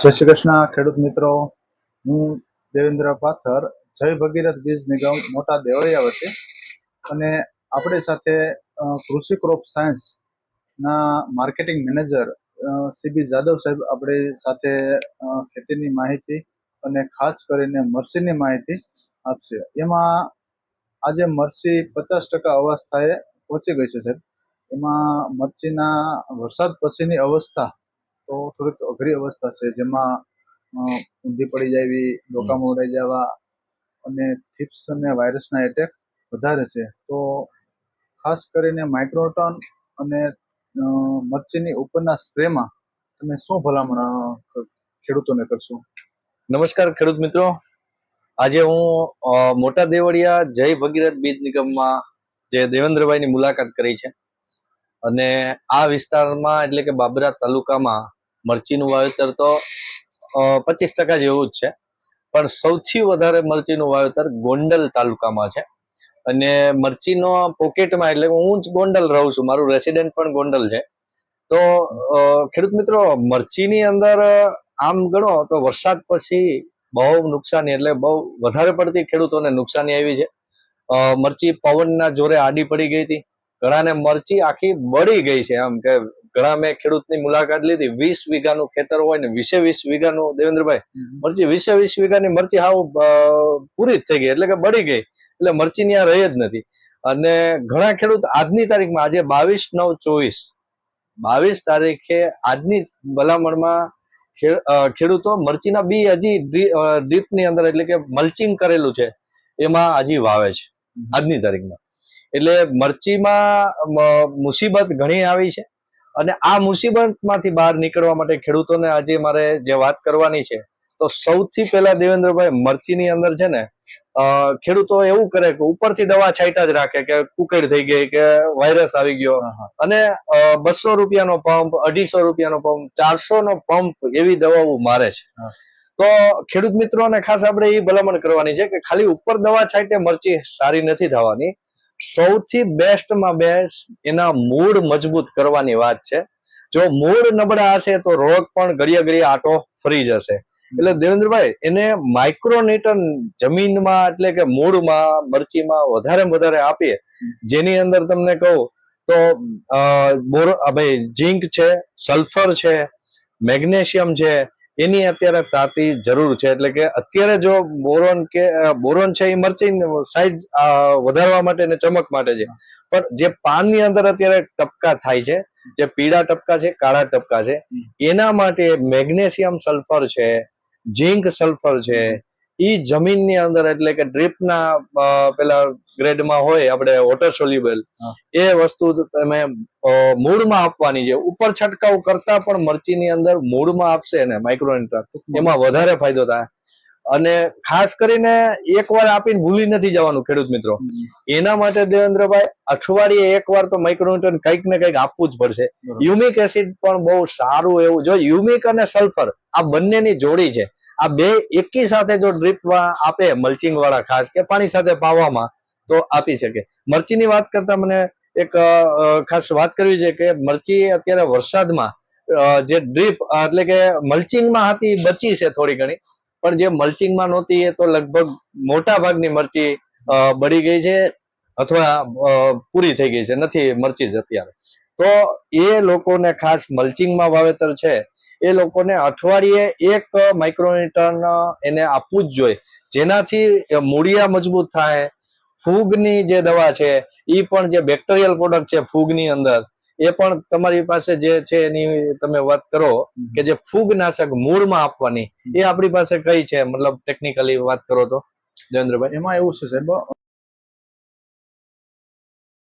જય શ્રી કૃષ્ણ, ખેડૂત મિત્રો. હું દેવેન્દ્ર પાથર, જય ભગીરથ બીજ નિગમ, મોટા દેવળિયા વચ્ચે અને આપણી સાથે કૃષિ ક્રોપ સાયન્સ ના માર્કેટિંગ મેનેજર સીબી જાદવ સાહેબ આપણી સાથે ખેતીની માહિતી અને ખાસ કરીને મરસીની માહિતી આપશે. એમાં આજે મરસી પચાસ ટકા અવસ્થાએ પહોંચી ગઈ છે સાહેબ. એમાં મરચીના વરસાદ પછીની અવસ્થા તો થોડીક અઘરી અવસ્થા છે જેમાં ઊંધી પડી જાવી ડોકા મોડાઈ જવા અને થિપ્સ અને વાયરસના એટેક વધારે છે. તો ખાસ કરીને માઇક્રોટન અને મરચીની ઉપરના સ્પ્રેમાં તમે શું ભલામણ ખેડૂતોને કરશો? નમસ્કાર ખેડૂત મિત્રો. આજે હું મોટા દેવળિયા જય ભગીરથ બીજ નિગમમાં જે દેવેન્દ્રભાઈની મુલાકાત કરી છે. અને આ વિસ્તારમાં એટલે કે બાબરા તાલુકામાં મરચીનું વાવેતર તો પચીસ ટકા જેવું જ છે. પણ સૌથી વધારે મરચીનું વાવેતર ગોંડલ તાલુકામાં છે. અને મરચીનો પોકેટમાં, એટલે હું જ ગોંડલ રહું છું, મારું રેસિડેન્ટ પણ ગોંડલ છે. તો ખેડૂત મિત્રો, મરચીની અંદર આમ ગણો તો વરસાદ પછી બહુ નુકસાની, એટલે બહુ વધારે પડતી ખેડૂતોને નુકસાની આવી છે. મરચી પવનના જોરે આડી પડી ગઈ હતી. ઘણાને મરચી આખી બળી ગઈ છે, આમ કે ઘણા મેં ખેડૂતની મુલાકાત લીધી. વીસ વીઘાનું ખેતર હોય ને વીસે વીસ વીઘાનું દેવેન્દ્રભાઈ મરચી વીસે વીસ વીઘાની મરચી હાવ પૂરી જ થઈ ગઈ. એટલે કે બળી ગઈ. એટલે મરચી ત્યાં રહી જ નથી. અને ઘણા ખેડૂત આજની તારીખમાં આજે બાવીસ નવ ચોવીસ બાવીસ તારીખે આજની ભલામણમાં ખેડૂતો મરચીના બી હજી ડ્રીપની અંદર એટલે કે મલ્ચિંગ કરેલું છે એમાં હજી વાવે છે. આજની તારીખમાં. એટલે મરચીમાં મુસીબત ઘણી આવી છે. અને આ મુસીબતમાંથી બહાર નીકળવા માટે ખેડૂતોને આજે મારે જે વાત કરવાની છે તો સૌથી પહેલા દેવેન્દ્રભાઈ મરચીની અંદર છે ને ખેડૂતો એવું કરે કે ઉપરથી દવા છાંટા જ રાખે કે કુકડ થઈ ગઈ કે વાયરસ આવી ગયો. અને બસો રૂપિયાનો પંપ અઢીસો રૂપિયાનો પંપ ચારસો નો પંપ એવી દવાઓ મારે છે. તો ખેડૂત મિત્રોને ખાસ આપણે એ ભલામણ કરવાની છે કે ખાલી ઉપર દવા છાંટે મરચી સારી નથી થવાની સૌથી બેસ્ટમાં બેસ્ટ એના મૂળ મજબૂત કરવાની વાત છે. જો મૂળ નબળા હશે તો રોગ પણ ઘડીએ ઘડીએ આટો ફરી જશે. એટલે દેવેન્દ્રભાઈ, એને માઇક્રોન્યુટન જમીનમાં એટલે કે મૂળમાં, મરચીમાં વધારે વધારે આપીએ. જેની અંદર તમને કહું તો બોરો ભાઈ, ઝીંક છે, સલ્ફર છે, મેગ્નેશિયમ છે એની અત્યારે તાતી જરૂર છે, એટલે કે અત્યારે જો બોરોન કે બોરોન છે એ મરચી સાઈઝ વધારવા માટે ને ચમક માટે છે. પણ જે પાનની અંદર અત્યારે ટપકા થાય છે, જે પીળા ટપકા છે, કાળા ટપકા છે, એના માટે મેગ્નેશિયમ સલ્ફર છે, ઝીંક સલ્ફર છે ઈ જમીનની અંદર એટલે કે ડ્રીપના પેલા ગ્રેડમાં હોય આપણે વોટર સોલ્યુબલ એ વસ્તુ તમે મૂળમાં આપવાની છે. ઉપર છંટકાવ કરતા પણ મરચીની અંદર મૂળમાં આપશે ને માઇક્રો એમાં વધારે ફાયદો થાય. અને ખાસ કરીને એકવાર આપીને ભૂલી નથી જવાનું ખેડૂત મિત્રો. એના માટે દેવેન્દ્રભાઈ અઠવાડિયે એકવાર તો માઇક્રોન્યુટ્રન કંઈક ને કંઈક આપવું જ પડશે. યુમિક એસિડ પણ બહુ સારું એવું જો યુમિક અને સલ્ફર આ બંનેની જોડી છે આ બે એકી સાથે જો ડ્રીપમાં આપે મલ્ચિંગ વાળા ખાસ કે પાણી સાથે પાવામાં, તો આપી શકે. મરચીની વાત કરતા મને એક ખાસ વાત કરવી છે કે મરચી અત્યારે વરસાદમાં જે ડ્રીપ એટલે કે મલ્ચિંગમાં હતી, બચી છે થોડી ઘણી, પણ જે મલ્ચિંગમાં નહોતી એ તો લગભગ મોટા ભાગની મરચી બળી ગઈ છે અથવા પૂરી થઈ ગઈ છે, નથી મરચી જ અત્યારે. તો એ લોકોને ખાસ મલ્ચિંગમાં વાવેતર છે એ લોકોને અઠવાડિયે એક માઇક્રોન્યુટન એને આપવું જ જોઈએ. જેનાથી મૂળિયા મજબૂત થાય ફૂગની જે દવા છે એ પણ જે બેક્ટેરિયલ પ્રોડક્ટ છે ફૂગની અંદર એ પણ તમારી પાસે જે છે એની તમે વાત કરો કે જે ફૂગનાશક મૂળમાં આપવાની એ આપણી પાસે કઈ છે? મતલબ ટેકનિકલી વાત કરો તો. જયેન્દ્રભાઈ. એમાં એવું છે સાહેબ